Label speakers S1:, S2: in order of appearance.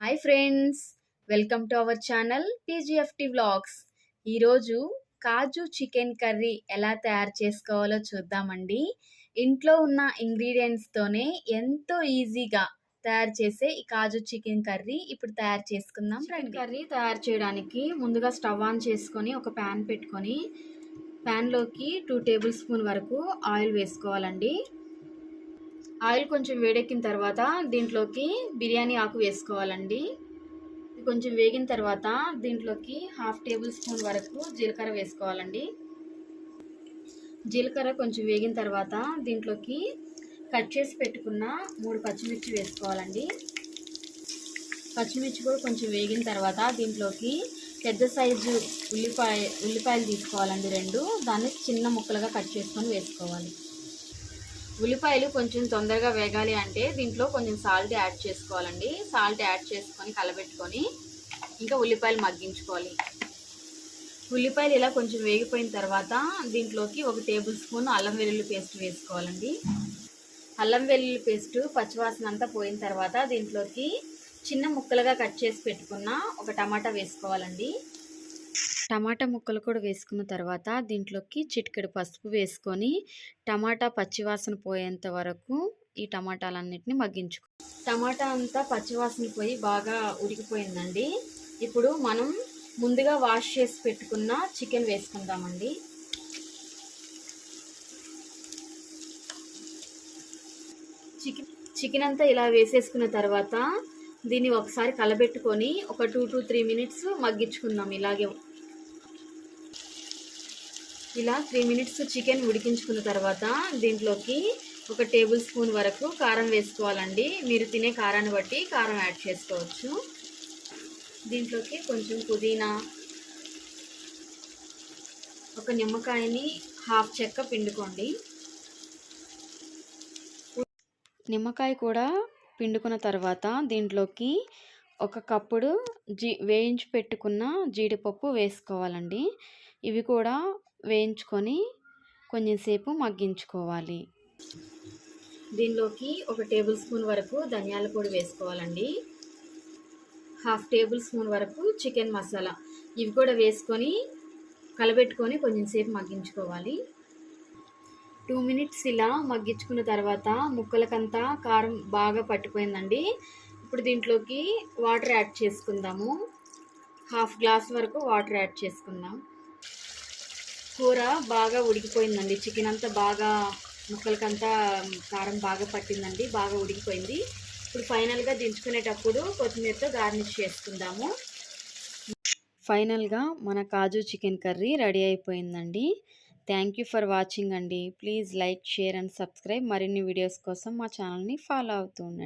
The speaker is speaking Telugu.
S1: Hi friends welcome to our channel PGFT vlogs ఈరోజు కాజు చికెన్ కర్రీ ఎలా తయారు చేసుకోవాలో చూద్దామండి. ఇంట్లో ఉన్న ఇంగ్రీడియంట్స్తోనే ఎంతో ఈజీగా తయారు చేసే ఈ కాజు చికెన్ కర్రీ ఇప్పుడు తయారు చేసుకుందాం
S2: చికెన్ కర్రీ తయారు చేయడానికి ముందుగా స్టవ్ ఆన్ చేసుకొని ఒక ప్యాన్ పెట్టుకొని ప్యాన్లోకి టూ టేబుల్ స్పూన్ వరకు ఆయిల్ వేసుకోవాలండి. ఆయిల్ కొంచెం వేడెక్కిన తర్వాత దీంట్లోకి బిర్యానీ ఆకు వేసుకోవాలండి. కొంచెం వేగిన తర్వాత దీంట్లోకి హాఫ్ టేబుల్ స్పూన్ వరకు జీలకర్ర వేసుకోవాలండి. జీలకర్ర కొంచెం వేగిన తర్వాత దీంట్లోకి కట్ చేసి పెట్టుకున్న మూడు పచ్చిమిర్చి వేసుకోవాలండి. పచ్చిమిర్చి కూడా కొంచెం వేగిన తర్వాత దీంట్లోకి పెద్ద సైజు ఉల్లిపాయ ఉల్లిపాయలు తీసుకోవాలండి రెండు. దాన్ని చిన్న ముక్కలుగా కట్ చేసుకొని వేసుకోవాలి. ఉల్లిపాయలు కొంచెం తొందరగా వేగాలి అంటే దీంట్లో కొంచెం సాల్ట్ యాడ్ చేసుకోవాలండి. సాల్ట్ యాడ్ చేసుకొని కలబెట్టుకొని ఇంకా ఉల్లిపాయలు మగ్గించుకోవాలి. ఉల్లిపాయలు ఇలా కొంచెం వేగిపోయిన తర్వాత దీంట్లోకి ఒక టేబుల్ స్పూన్ అల్లం వెల్లుల్లి పేస్ట్ వేసుకోవాలండి. అల్లం వెల్లుల్లి పేస్ట్ పచ్చివాసన అంతా పోయిన తర్వాత దీంట్లోకి చిన్న ముక్కలుగా కట్ చేసి పెట్టుకున్న ఒక టమాటా వేసుకోవాలండి. టమాటా ముక్కలు కూడా వేసుకున్న తర్వాత దీంట్లోకి చిటికెడు పసుపు వేసుకొని టమాటా పచ్చివాసన పోయేంత వరకు ఈ టమాటాలన్నిటిని మగ్గించుకో టమాటా అంతా పచ్చివాసన పోయి బాగా ఉడికిపోయిందండి. ఇప్పుడు మనం ముందుగా వాష్ చేసి పెట్టుకున్న చికెన్ వేసుకుందామండి. చికెన్ చికెన్ అంతా ఇలా వేసేసుకున్న తర్వాత దీన్ని ఒకసారి కలబెట్టుకొని ఒక టూ టు త్రీ మినిట్స్ మగ్గించుకుందాం ఇలాగే ఇలా త్రీ మినిట్స్ చికెన్ ఉడికించుకున్న తర్వాత దీంట్లోకి ఒక టేబుల్ స్పూన్ వరకు కారం వేసుకోవాలండి. మీరు తినే కారాన్ని బట్టి కారం యాడ్ చేసుకోవచ్చు. దీంట్లోకి కొంచెం పుదీనా ఒక నిమ్మకాయని హాఫ్ చెక్క పిండుకోండి. నిమ్మకాయ కూడా పిండుకున్న తర్వాత దీంట్లోకి ఒక కప్పుడు జీ వేయించి పెట్టుకున్న జీడిపప్పు వేసుకోవాలండి. ఇవి కూడా వేయించుకొని కొంచెంసేపు మగ్గించుకోవాలి. దీనిలోకి ఒక టేబుల్ స్పూన్ వరకు ధనియాల పొడి వేసుకోవాలండి. హాఫ్ టేబుల్ స్పూన్ వరకు చికెన్ మసాలా. ఇవి కూడా వేసుకొని కలబెట్టుకొని కొంచెంసేపు మగ్గించుకోవాలి. టూ మినిట్స్ ఇలా మగ్గించుకున్న తర్వాత ముక్కలకంతా కారం బాగా పట్టిపోయిందండి. ఇప్పుడు దీంట్లోకి వాటర్ యాడ్ చేసుకుందాము. హాఫ్ గ్లాస్ వరకు వాటర్ యాడ్ చేసుకుందాం. కూర బాగా ఉడికిపోయిందండి. చికెన్ అంతా బాగా ముక్కలకంతా కారం బాగా పట్టిందండి. బాగా ఉడికిపోయింది. ఇప్పుడు ఫైనల్గా దించుకునేటప్పుడు కొత్తిమీరతో గార్నిష్ చేసుకుందాము. ఫైనల్గా మన కాజు చికెన్ కర్రీ రెడీ అయిపోయిందండి. థ్యాంక్ యూ ఫర్ వాచింగ్ అండి. Please like share and subscribe మరిన్ని వీడియోస్ కోసం మా ఛానల్ని ఫాలో అవుతూ ఉండండి.